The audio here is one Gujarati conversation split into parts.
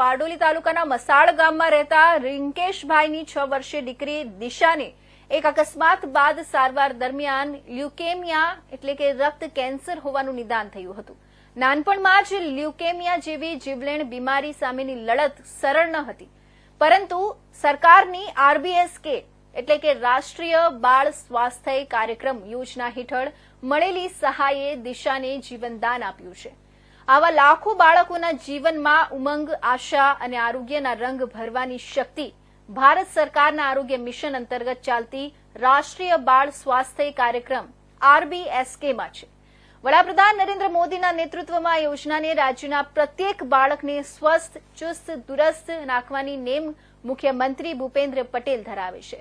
બારડોલી તાલુકાના મસાળ ગામમાં રહેતા રિંકેશભાઈની છ વર્ષીય દીકરી દિશાને એક અકસ્માત બાદ સારવાર દરમિયાન લ્યુકેમિયા એટલે કે રક્ત કેન્સર હોવાનું નિદાન થયું હતું. નાનપણમાં જ લ્યુકેમિયા જેવી જીવલેણ બીમારી સામેની લડત સરળ ન હતી. પરંતુ સરકારની આરબીએસકે એટલે કે રાષ્ટ્રીય બાળ સ્વાસ્થ્ય કાર્યક્રમ યોજના હેઠળ મળેલી સહાયે દિશાને જીવનદાન આપ્યું છે. આવા લાખો બાળકોના જીવનમાં ઉમંગ, આશા અને આરોગ્યના રંગ ભરવાની શક્તિ ભારત સરકારના આરોગ્ય મિશન અંતર્ગત ચાલતી રાષ્ટ્રીય બાળ સ્વાસ્થ્ય કાર્યક્રમ આરબીએસકેમાં છે. વડાપ્રધાન નરેન્દ્ર મોદીના નેતૃત્વમાં આ યોજનાને રાજ્યના પ્રત્યેક બાળકને સ્વસ્થ, ચુસ્ત, દુરસ્ત નાખવાની નેમ મુખ્યમંત્રી ભૂપેન્દ્ર પટેલ ધરાવે છે.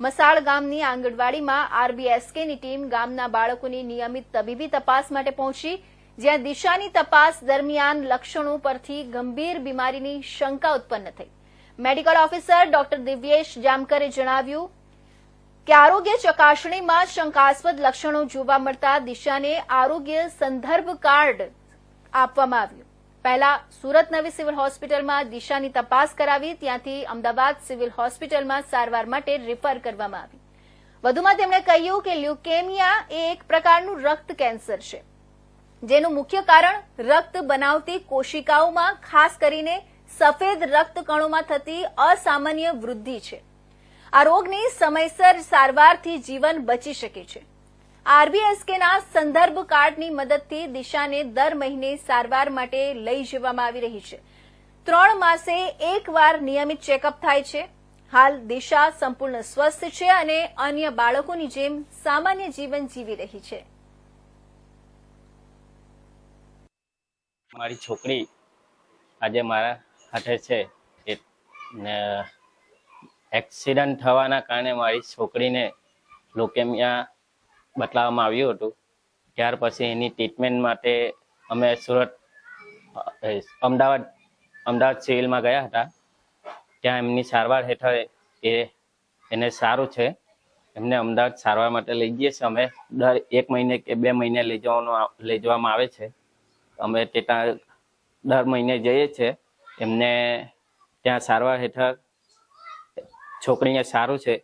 મસાળ ગામની આંગણવાડીમાં આરબીએસકેની ટીમ ગામના બાળકોની નિયમિત તબીબી તપાસ માટે પહોંચી જ્યાં દિશાની તપાસ દરમિયાન લક્ષણો પરથી ગંભીર બીમારીની શંકા ઉત્પન્ન થઈ. મેડિકલ ઓફિસર ડોક્ટર દિવ્યેશ જામકરે જણાવ્યું કે આરોગ્ય ચકાસણીમાં શંકાસ્પદ લક્ષણો જોવા મળતા દિશાને આરોગ્ય સંદર્ભ કાર્ડ આપવામાં આવ્યું. પહેલા સુરત નવી સિવિલ હોસ્પિટલમાં દિશાની તપાસ કરાવી, ત્યાંથી અમદાવાદ સિવિલ હોસ્પિટલમાં સારવાર માટે રિફર કરવામાં આવી. વધુમાં તેમણે કહ્યું કે લ્યુકેમિયા એ એક પ્રકારનું રક્ત કેન્સર છે. જેનું મુખ્ય કારણ રક્ત બનાવતી કોશિકાઓમાં, ખાસ કરીને સફેદ રક્તકણોમાં થતી અસામાન્ય વૃદ્ધિ છે. આ રોગની સમયસર સારવારથી જીવન બચી શકે છે. આરબીએસકેના સંદર્ભ કાર્ડની મદદથી દિશાને દર મહિને સારવાર માટે લઈ જવામાં આવી રહી છે. ત્રણ માસે એકવાર નિયમિત ચેકઅપ થાય છે. હાલ દિશા સંપૂર્ણ સ્વસ્થ છે અને અન્ય બાળકોની જેમ સામાન્ય જીવન જીવી રહી છે. મારી છોકરી આજે મારા હાથે છે. એ એક્સિડન્ટ થવાના કારણે મારી છોકરીને લોકેમિયા બતાવવામાં આવ્યું હતું. ત્યાર પછી એની ટ્રીટમેન્ટ માટે અમે સુરત અમદાવાદ અમદાવાદ સિવિલમાં ગયા હતા. ત્યાં એમની સારવાર હેઠળ એ, એને સારું છે. એમને અમદાવાદ સારવાર માટે લઈ જઈએ છીએ. અમે દર એક મહિને કે બે મહિને લઈ જવાનું, લઈ જવામાં આવે છે. અમે તે ત્યાં દર મહિને જઈએ છીએ એમને ત્યાં સારવાર હેઠળ છોકરીને સારું છે.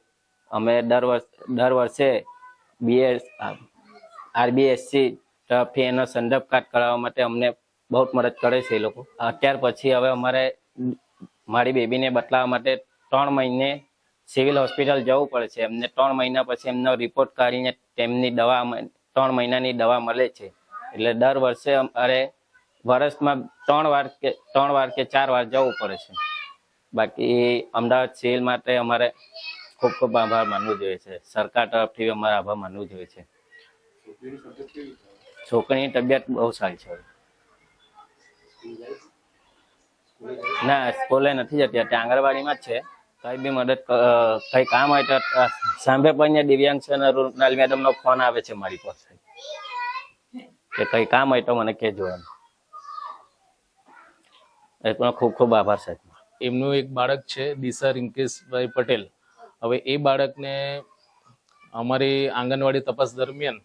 અમે દર વર્ષ દર વર્ષે બીએસ, આરબીએસસી તરફથી એનો સંદર્ભ કાર્ડ કરાવવા માટે અમને બહુ મદદ કરે છે એ લોકો. અત્યાર પછી હવે અમારે મારી બેબીને બતાવવા માટે ત્રણ મહિને સિવિલ હોસ્પિટલ જવું પડે છે. એમને ત્રણ મહિના પછી એમનો રિપોર્ટ કાઢીને તેમની દવા ત્રણ મહિનાની દવા મળે છે. એટલે દર વર્ષે અમારે વર્ષમાં ત્રણ વાર કે, ત્રણ વાર કે ચાર વાર જવું પડે છે. બાકી અમદાવાદ સિવિલ માટે અમારે ખૂબ ખૂબ આભાર માનવું જોઈએ છે. સરકાર તરફથી અમારે આભાર માનવું જોઈએ છે. છોકરીની તબિયત બહુ સારી છે. ના, સ્કૂલે નથી જતી, અત્યારે આંગણવાડીમાં જ છે. કઈ બી મદદ કઈ કામ હોય તો સાંભે પણ દિવ્યાંગ છે રૂપલાલ મેડમ નો ફોન આવે છે મારી પાસે. કે કઈ કામ હોય તો મને કહેજો એમ. એટલો ખૂબ ખૂબ આભાર સાહેબ. એમનું એક બાળક છે, દિશા રિંકેશભાઈ પટેલ. હવે એ બાળકને અમારી આંગણવાડી તપાસ દરમિયાન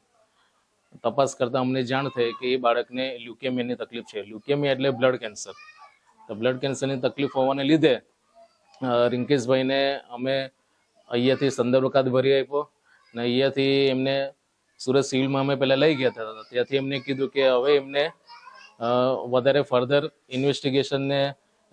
તપાસ કરતા અમને જાણ થઈ કે એ બાળકને લ્યુકેમિયાની તકલીફ છે. લ્યુકેમિયા એટલે બ્લડ કેન્સર. તો બ્લડ કેન્સરની તકલીફ હોવાને લીધે રિંકેશભાઈને અમે અહીંયાથી સંદર્ભ કાદ ભરી આપ્યો ને અહીંયાથી એમને સુરત સિવિલમાં અમે પહેલાં લઈ ગયા હતા ત્યાંથી એમને કીધું કે હવે એમને વધારે ફર્ધર ઇન્વેસ્ટિગેશનને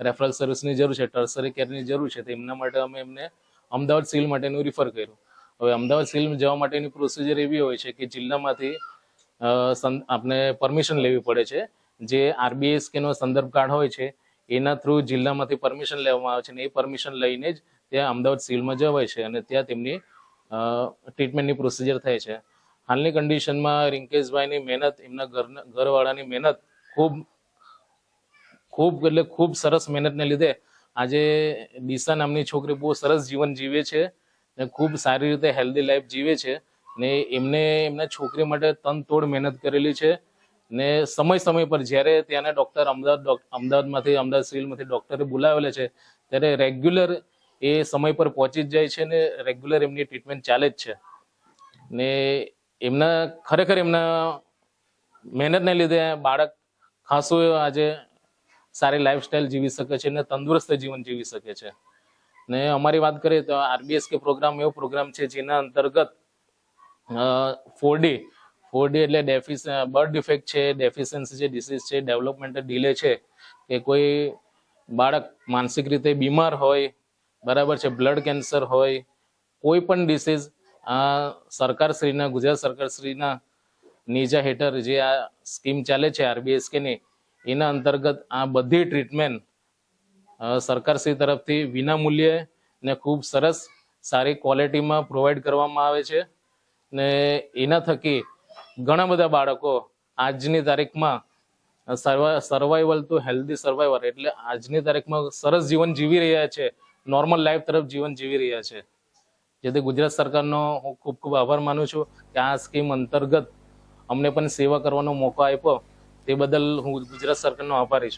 રેફરલ સર્વિસની જરૂર છે, ટર્સરી કેરની જરૂર છે, તો એમના માટે અમે એમને અમદાવાદ સિવિલ માટેનું રિફર કર્યું. હવે અમદાવાદ સિવિલ જવા માટેની પ્રોસિજર એવી હોય છે કે જિલ્લામાંથી આપણે પરમિશન લેવી પડે છે. જે આરબીએસ નો સંદર્ભ કાર્ડ હોય છે, એના થ્રુ જિલ્લામાંથી પરમિશન લેવામાં આવે છે અને એ પરમિશન લઈને જ ત્યાં અમદાવાદ સિવિલમાં જવાય છે અને ત્યાં તેમની ટ્રીટમેન્ટની પ્રોસિજર થાય છે. હાલની કન્ડિશનમાં રિંકેશભાઈની મહેનત, એમના ઘરના ઘરવાળાની મહેનત ખૂબ ખૂબ એટલે ખૂબ સરસ મહેનતને લીધે આજે દિશા નામની છોકરી બહુ સરસ જીવન જીવે છે ને ખૂબ સારી રીતે હેલ્ધી લાઈફ જીવે છે ને એમને, એમના છોકરી માટે તન તોડ મહેનત કરેલી છે ને સમય સમય પર જ્યારે ત્યાંના ડૉક્ટર અમદાવાદ અમદાવાદમાંથી, અમદાવાદ સિવિલમાંથી ડૉક્ટરે બોલાવેલા છે, ત્યારે રેગ્યુલર એ સમય પર પહોંચી જ જાય છે ને રેગ્યુલર એમની ટ્રીટમેન્ટ ચાલે જ છે. ને એમના ખરેખર એમના મહેનતને લીધે બાળક ખાસું આજે સારી લાઈફસ્ટાઈલ જીવી શકે છે અને તંદુરસ્ત જીવન જીવી શકે છે. ને અમારી વાત કરીએ તો આરબીએસ કે પ્રોગ્રામ એવો પ્રોગ્રામ છે જેના અંતર્ગત ફોર ડી ફોર ડી એટલે ડેફિસ બર્થ ડિફેક્ટ છે ડેફિશિયન્સી છે ડિસીઝ છે ડેવલપમેન્ટ ડીલે છે કે કોઈ બાળક માનસિક રીતે બીમાર હોય, બરાબર છે બ્લડ કેન્સર હોય, કોઈ પણ ડિસીઝ આ સરકારશ્રીના, ગુજરાત સરકારશ્રીના નીજા હેઠળ જે આ સ્કીમ ચાલે છે આરબીએસકેની એના અંતર્ગત આ બધી ટ્રીટમેન્ટ સરકારશ્રી તરફથી વિના મૂલ્યે ને ખૂબ સરસ સારી ક્વોલિટીમાં પ્રોવાઈડ કરવામાં આવે છે. ને એના થકી ઘણા બધા બાળકો આજની તારીખમાં સર્વાઈવલ ટુ હેલ્ધી સર્વાઈવર એટલે આજની તારીખમાં સરસ જીવન જીવી રહ્યા છે. નોર્મલ લાઈફ તરફ જીવન જીવી રહ્યા છે. જેથી ગુજરાત સરકારનો હું ખૂબ ખૂબ આભાર માનું છું કે આ સ્કીમ અંતર્ગત અમને પણ સેવા કરવાનો મોકો આપ્યો. તે બદલ હું ગુજરાત સરકારનો આભારી છું.